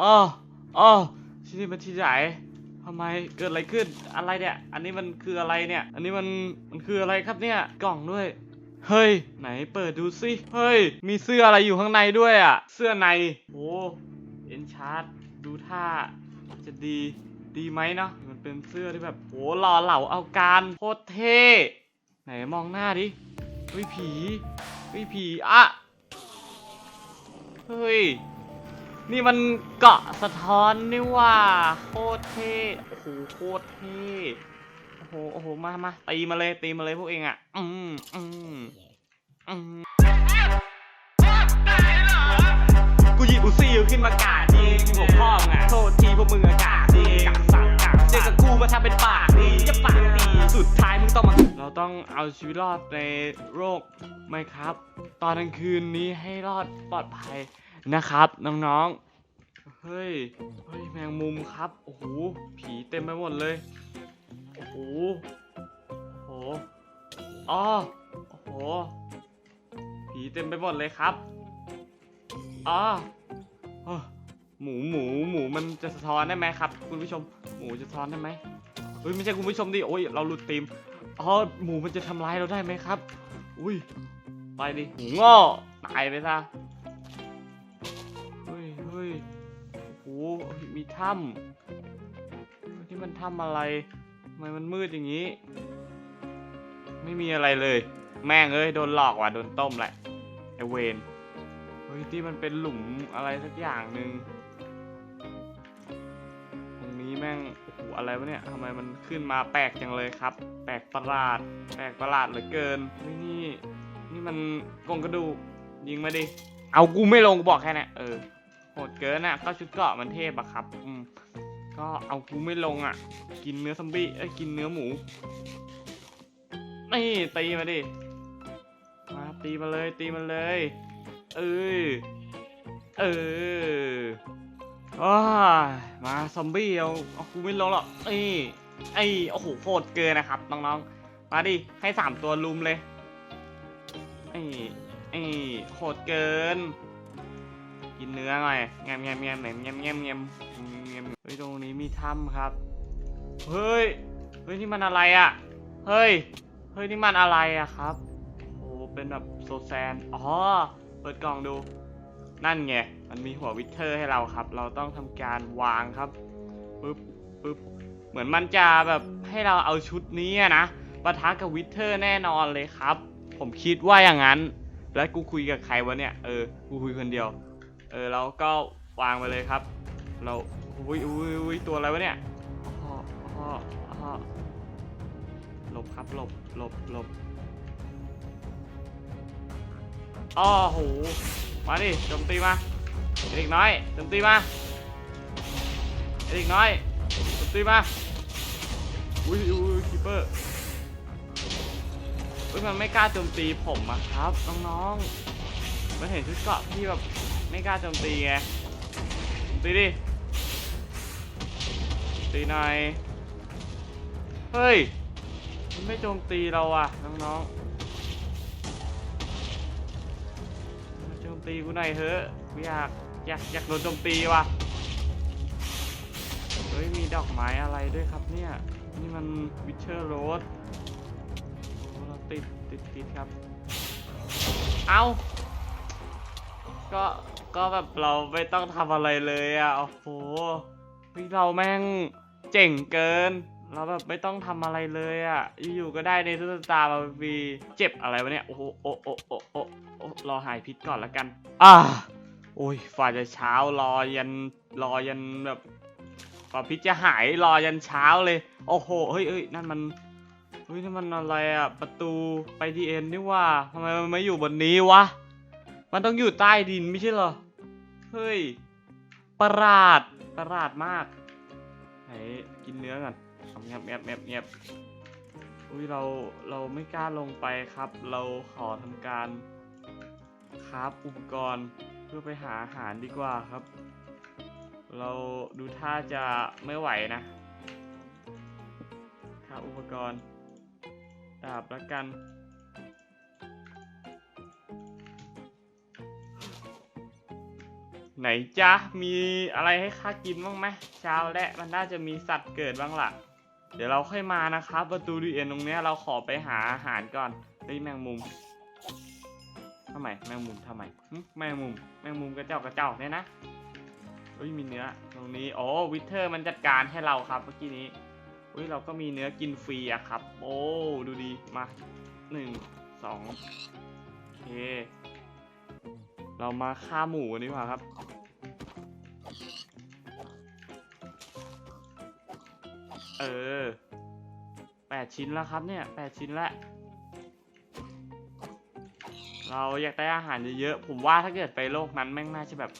อ๋ออ๋อที่นี่มันที่ไหนทำไมเกิดอะไรขึ้นอะไรเนี่ย อันนี้มันคืออะไรเนี่ย อันนี้มันมันคืออะไรครับเนี่ยกล่องด้วย เฮ้ย ไหนเปิดดูสิเฮ้ย มีเสื้ออะไรอยู่ข้างในด้วยอะ เสื้อในโอ้เอ็นชาร์ดดูท่าจะดีดีไหมเนาะมันเป็นเสื้อที่แบบโหหล่อเหลาเอาการโคตรเท่ไหนมองหน้าดิเฮ้ยผีเฮ้ยผีอะเฮ้ย นี่มันเกาะสะท้อนนี่ว่า โคตรเท่โอ้โหโคตรเท่โอ้โหโอ้โหมามาตีมาเลยตีมาเลยพวกเองอะ อืมอืมอืมกูหยิบอุซี่ขึ้นมากาดดีหัวพ่อมึงอะโทษทีพวกมึงอากาศดีกากสัตว์กากเจอกับกูมาทำเป็นปากดีอย่าปากดีสุดท้ายมึงต้องมา เราต้องเอาชีวิตรอดในโรคไหมครับ ตอนกลางคืนนี้ให้รอดปลอดภัย นะครับน้องๆ เฮ้ย เฮ้ย แมงมุมครับ โอ้โห ผีเต็มไปหมดเลย โอ้โห โอ้โหอ๋อโอ้โห ผีเต็มไปหมดเลยครับอ๋อหมูหมูหมูมันจะสะท้อนได้ไหมครับ คุณผู้ชม หมูจะสะท้อนได้ไหมเฮ้ยไม่ใช่คุณผู้ชมดิ โอ้ยเราหลุดธีมอ๋อหมูมันจะทำร้ายเราได้ไหมครับ อุ้ย ไปดิหมูง่อตายไปซะ มีถ้ำที่มันถ้ำอะไรทำไมมันมืดอย่างนี้ ไม่มีอะไรเลย แม่งเอ้ยโดนหลอกว่ะโดนต้มแหละไอเวนเฮ้ยที่มันเป็นหลุมอะไรสักอย่างหนึ่งตรงนี้แม่งโอ้โหอะไรวะเนี่ยทำไมมันขึ้นมาแปลกจังเลยครับ แปลกประหลาด แปลกประหลาดเหลือเกินเฮ้ยนี่ นี่มันกรงกระดูกยิงมาดิ เอากูไม่ลงกูบอกแค่นั้นเออ หดเกินอะก็ชุดเกราะมันเทพอะครับอืมก็เอากูไม่ลงอะ กินเนื้อซอมบี้เอ้ยกินเนื้อหมูนี่ตีมาดิมาตีมาเลยตีมาเลย เออเออว้ามาซอมบี้เอาเอากูไม่ลงหรอกเอ้ไอ้โอ้โหโหดเกินนะครับน้องๆมาดิให้สามตัวลุมเลยไอ้ไอ้โหดเกิน กินเนื้อหน่อยแงมแงมแงมแงมแงมแงมแงมแงมเฮ้ยตรงนี้มีถ้ำครับ เฮ้ย เฮ้ยนี่มันอะไรอะ่ะ เฮ้ย เฮ้ยนี่มันอะไรอะ่ะครับ โอ้เป็นแบบโซแซน อ๋อ เปิดกล่องดู นั่นไง มันมีหัววิเทอร์ให้เราครับ เราต้องทำการวางครับ ปึ๊บ ปึ๊บ เหมือนมันจะแบบให้เราเอาชุดนี้นะปะทะกับวิเทอร์แน่นอนเลยครับ ผมคิดว่าอย่างนั้น แล้วกูคุยกับใครวะเนี่ย เออ กูคุยคนเดียว ออเราก็วางไปเลยครับ เราอุ้ยอุ้ยอุ้ยตัวอะไรวะเนี่ยอ้ออ้ออ้อหลบครับหลบหลบหลบอ้อโหมาดิโจมตีมาเด็กน้อยโจมตีมาเด็กน้อยโจมตีมาอุ้ยอุ้ยคิปเปอร์เฮ้ยมันไม่กล้าโจมตีผมอะครับน้องๆมันเห็นชุดเกราะพี่แบบ ไม่กล้าโจมตีไงโจมตีดิตีหน่อยเฮ้ยมันไม่โจมตีเราอะน้องๆโจมตีกูหน่อยเถอะกูอยากอยากอยากโดนโจมตีว่ะเฮ้ยมีดอกไม้อะไรด้วยครับเนี่ยนี่มันวิเชอร์โรสเราติดติดติดครับ เอาก็ ก็แบบเราไม่ต้องทำอะไรเลยอะโอ้โหเฮ้ยเราแม่งเจ๋งเกิน เราแบบไม่ต้องทำอะไรเลยอะอยู่ๆก็ได้ในตุ๊กตามาฟรีเจ็บอะไรวะเนี่ยโอ้โหโอ้โอ้โอ้โอ้โอ้รอหายพิษก่อนละกัน อ่าโอ้ยฝ่าจะเช้ารอยันรอยันแบบฝ่าพิษจะหายรอยันเช้าเลย โอ้โหเฮ้ยเฮ้ยนั่นมันเฮ้ยนั่นมันอะไรอะประตูไปดีเอ็นนี่ว่าทำไมมันไม่อยู่บนนี้วะมันต้องอยู่ใต้ดินไม่ใช่เหรอ เฮ้ย ประหลาด ประหลาดมากไหนกินเนื้อก่อนเงียบเงียบเงียบเงียบอุ้ยเราเราไม่กล้าลงไปครับ เราขอทำการคราฟอุปกรณ์เพื่อไปหาอาหารดีกว่าครับ เราดูท่าจะไม่ไหวนะคราฟอุปกรณ์ดาบแล้วกัน ไหนจ๊ะ มีอะไรให้ข้ากินบ้างไหมเช้าและมันน่าจะมีสัตว์เกิดบ้างล่ะ เดี๋ยวเราค่อยมานะครับ ประตูดีเอ็นตรงเนี้ยเราขอไปหาอาหารก่อนเฮ้ยแมงมุมทำไมแมงมุมทำไมแมงมุม แมงมุมกระเจ้ากระเจ้าเนี่ยนะเฮ้ยมีเนื้อตรงนี้โอ้วิเทอร์มันจัดการให้เราครับเมื่อกี้นี้เฮ้ยเราก็มีเนื้อกินฟรีอะครับ โอ้ดูดีมาหนึ่งสองโอเค เรามาฆ่าหมูกันดีกว่าครับ เออแปดชิ้นแล้วครับเนี่ยแปดชิ้นแล้วเราอยากได้อาหารเยอะๆ ผมว่าถ้าเกิดไปโลกนั้นแม่งน่าจะแบบ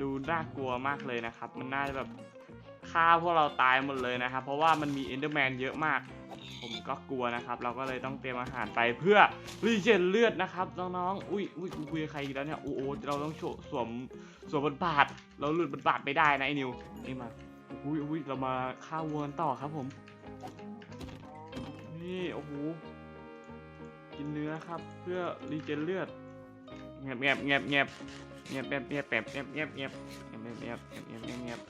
ดูน่ากลัวมากเลยนะครับ มันน่าจะแบบฆ่าพวกเราตายหมดเลยนะครับ เพราะว่ามันมีเอนเดอร์แมนเยอะมาก ผมก็กลัวนะครับ เราก็เลยต้องเตรียมอาหารไปเพื่อรีเจนเลือดนะครับน้องๆ อุ้ยอุ้ยกูคุยกับใครอีกแล้วเนี่ย โอ้โหเราต้องโชว์สวมสวมบทบาท เราหลุดบทบาทไม่ได้นะไอ้นิวนี่มา อุ้ยอุ้ยเรามาฆ่าวัวกันต่อครับผม นี่โอ้โห กินเนื้อครับ เพื่อรีเจนเลือดเงียบเงียบเงียบเงียบเงียบเงียบเงียบเงียบเงียบเงียบเงียบเงียบเงียบเงียบเงียบเงียบเงียบ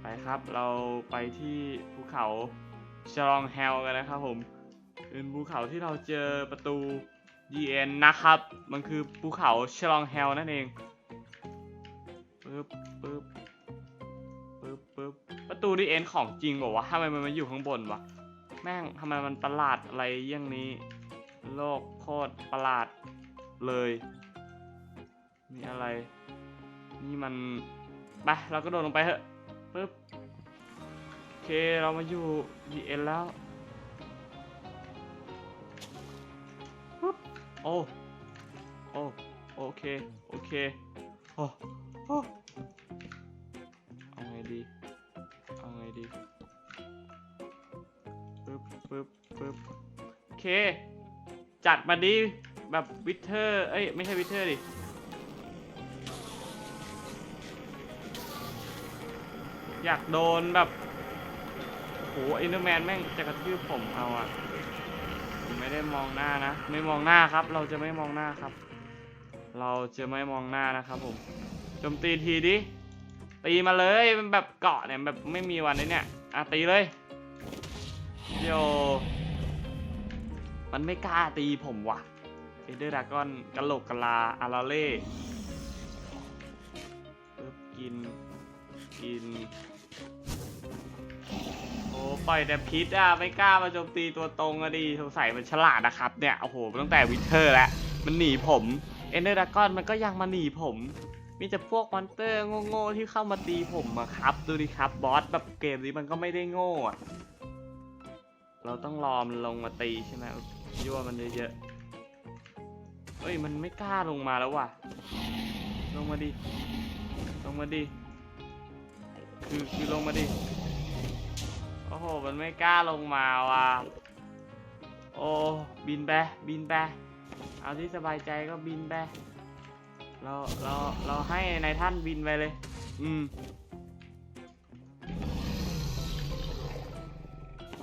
ไปครับ เราไปที่ภูเขา ชลองแฮลกันนะครับผมเป็นภูเขาที่เราเจอประตู DN นะครับ มันคือภูเขาชลองแฮลนั่นเองปึ๊บปึ๊บปึ๊บปึ๊บประตู DN ของจริงบอกว่าวะทำไมมันมาอยู่ข้างบนวะแม่งทำไมมันประหลาดอะไรอย่างนี้ โลกโคตรประหลาดเลย มีอะไร นี่มันไปเราก็โดดลงไปเถอะปึ๊บ เคเรามาอยู่ DN แล้วปึ๊บโอ้โอ้โอเคโอเคโอ้โอ้เอาไงดีเอาไงดีปึ๊บปึ๊บปึ๊บโอเค จัดมาดิแบบวิเทอร์เอ้ยไม่ใช่วิเทอร์ดิอยากโดนแบบ อ้โหอินเดอร์แมนแม่งจะกระทืบผมเอาอะผมไม่ได้มองหน้านะ ไม่มองหน้าครับ เราจะไม่มองหน้าครับ เราจะไม่มองหน้านะครับผมโจมตีทีดิ ตีมาเลยมันแบบเกาะเนี่ยแบบไม่มีวันนี้เนี่ยอะตีเลยโยมันไม่กล้าตีผมว่ะเอเดอร์ดากอนกะโหลกกะลาอาราเล่ปึ๊บกิน กิน ปล่อยแต่พิษอะไม่กล้ามาโจมตีตัวตรงอะดิสงสัยมันฉลาดนะครับเนี่ยโอ้โหตั้งแต่วิเทอร์แล้วมันหนีผมเอเดอร์ดากอนมันก็ยังมาหนีผม มีแต่พวกมอนเตอร์โง่ๆที่เข้ามาตีผมอะครับ ดูดิครับบอสแบบเกมนี้มันก็ไม่ได้โง่อะเราต้องรอมันลงมาตีใช่ไหมยั่วมันเยอะๆเอ้ยมันไม่กล้าลงมาแล้วว่ะ ลงมาดิลงมาดิคือคือลงมาดิ โอ้โห มันไม่กล้าลงมาว่ะ โอ้ บินไป บินไป เอาที่สบายใจก็บินไป เรา เรา เราให้ในายท่านบินไปเลย อืม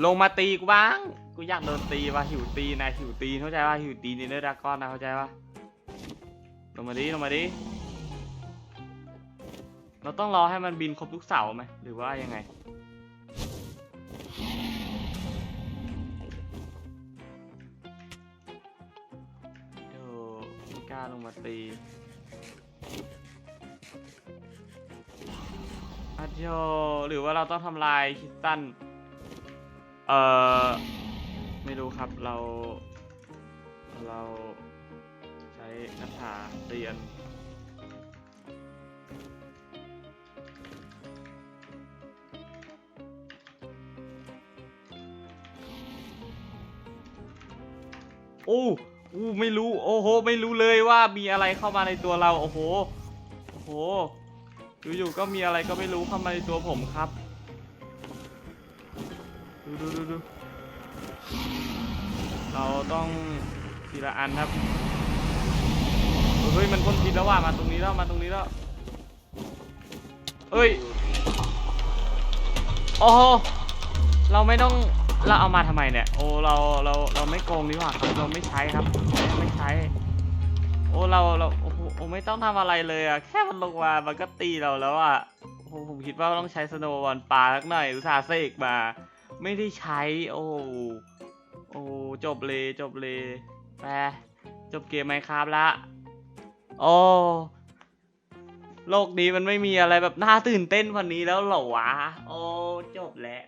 ลงมาตีกูบ้าง กูอยากโดนตีว่ะ หิวตีนะ หิวตี เข้าใจว่าหิวตีนเนอร์ดากอนนะ เข้าใจว่าลงมาดิ ลงมาดิ เราต้องรอให้มันบินครบทุกเสาไหม หรือว่ายังไง ตีอะโยหรือว่าเราต้องทำลายคิสตัน เอ่อ ไม่รู้ครับเรา เราใช้คาถาเตียนโอ้ อู้ไม่รู้โอ้โห ไม่รู้เลยว่ามีอะไรเข้ามาในตัวเราโอ้โหโอ้โหอยู่ๆก็มีอะไรก็ไม่รู้เข้ามาในตัวผมครับดูดูดูดูเราต้องทีละอันครับเฮ้ยมันพ่นพิษแล้วว่ะมาตรงนี้แล้วมาตรงนี้แล้วเอ้ยโอ้โหเราไม่ต้อง เราเอามาทำไมเนี่ย โอ้เราเราเราไม่โกงดีกว่าครับเราไม่ใช้ครับ ไม่ใช้ โอ้เราเราโอ้โอ้ไม่ต้องทำอะไรเลยอะแค่มันลงมามันก็ตีเราแล้วอะโอ้ผมคิดว่าต้องใช้สโนว์บอลปลาสักหน่อยอุตส่าห์เสกมา ไม่ได้ใช้ โอ้โอ้จบเลยจบเลยไปจบเกมไหมครับละโอ้โลกนี้มันไม่มีอะไรแบบน่าตื่นเต้นว่านี้แล้วเหรอวะ โอ้จบแล้ว